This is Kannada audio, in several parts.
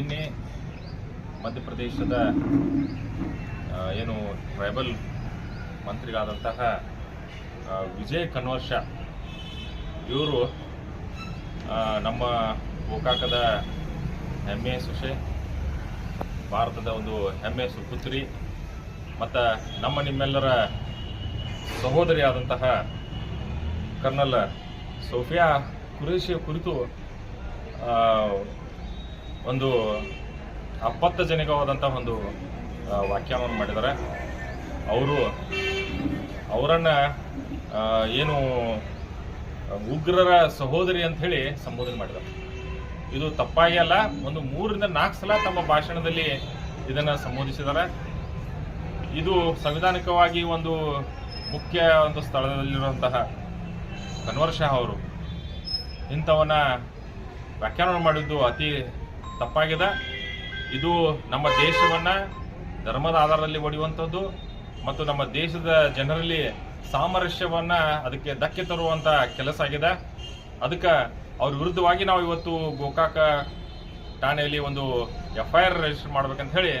ನಿನ್ನೆ ಮಧ್ಯಪ್ರದೇಶದ ಏನು ಟ್ರೈಬಲ್ ಮಂತ್ರಿಗಳಾದಂತಹ ವಿಜಯ್ ಕನ್ವರ್ಷ ಇವರು ನಮ್ಮ ಗೋಕಾಕದ ಹೆಮ್ಮೆ ಸುಷೆ ಭಾರತದ ಒಂದು ಹೆಮ್ಮೆ ಸುಪುತ್ರಿ, ಮತ್ತು ನಮ್ಮ ನಿಮ್ಮೆಲ್ಲರ ಸಹೋದರಿಯಾದಂತಹ ಕರ್ನಲ್ ಸೋಫಿಯಾ ಕುರೇಶಿಯ ಕುರಿತು ಆ, ಜನಕ್ಕೆ ಅಪ್ಪತ್ತಜನಕವಾದಂತಹ ಒಂದು ವ್ಯಾಖ್ಯಾನವನ್ನು ಮಾಡಿದ್ದಾರೆ. ಅವರು ಅವರನ್ನು ಏನು ಉಗ್ರರ ಸಹೋದರಿ ಅಂತ ಹೇಳಿ ಸಂಬೋಧನೆ ಮಾಡಿದ್ದಾರೆ. ಇದು ತಪ್ಪಾಗಿ ಅಲ್ಲ ಒಂದು ಮೂರರಿಂದ ನಾಲ್ಕು ಸಲ ತಮ್ಮ ಭಾಷಣದಲ್ಲಿ ಇದನ್ನು ಸಂಬೋಧಿಸಿದ್ದಾರೆ. ಇದು ಸಂವಿಧಾನಿಕವಾಗಿ ಒಂದು ಮುಖ್ಯ ಒಂದು ಸ್ಥಳದಲ್ಲಿರುವಂತಹ ಕನ್ವರ್ ಶಾ ಅವರು ಇಂಥವನ್ನ ವ್ಯಾಖ್ಯಾನ ಮಾಡಿದ್ದು ಅತಿ ತಪ್ಪಾಗಿದೆ. ಇದು ನಮ್ಮ ದೇಶವನ್ನ ಧರ್ಮದ ಆಧಾರದಲ್ಲಿ ಒಡೆಯುವಂಥದ್ದು ಮತ್ತು ನಮ್ಮ ದೇಶದ ಜನರಲ್ಲಿ ಸಾಮರಸ್ಯವನ್ನ ಅದಕ್ಕೆ ಧಕ್ಕೆ ತರುವಂತ ಕೆಲಸ ಆಗಿದೆ. ಅದಕ್ಕೆ ಅವ್ರ ವಿರುದ್ಧವಾಗಿ ನಾವು ಇವತ್ತು ಗೋಕಾಕ ಠಾಣೆಯಲ್ಲಿ ಒಂದು ಎಫ್ ಐ ಆರ್ ರಿಜಿಸ್ಟರ್ ಮಾಡ್ಬೇಕಂತ ಹೇಳಿ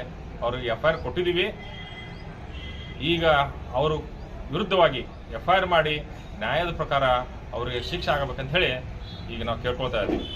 ಅವ್ರಿಗೆ ಎಫ್ ಐ ಆರ್ ಕೊಟ್ಟಿದ್ದೀವಿ. ಈಗ ಅವರು ವಿರುದ್ಧವಾಗಿ ಎಫ್ ಐ ಆರ್ ಮಾಡಿ ನ್ಯಾಯದ ಪ್ರಕಾರ ಅವರಿಗೆ ಶಿಕ್ಷೆ ಆಗಬೇಕಂತ ಹೇಳಿ ಈಗ ನಾವು ಕೇಳ್ಕೊಳ್ತಾ ಇದ್ದೀವಿ.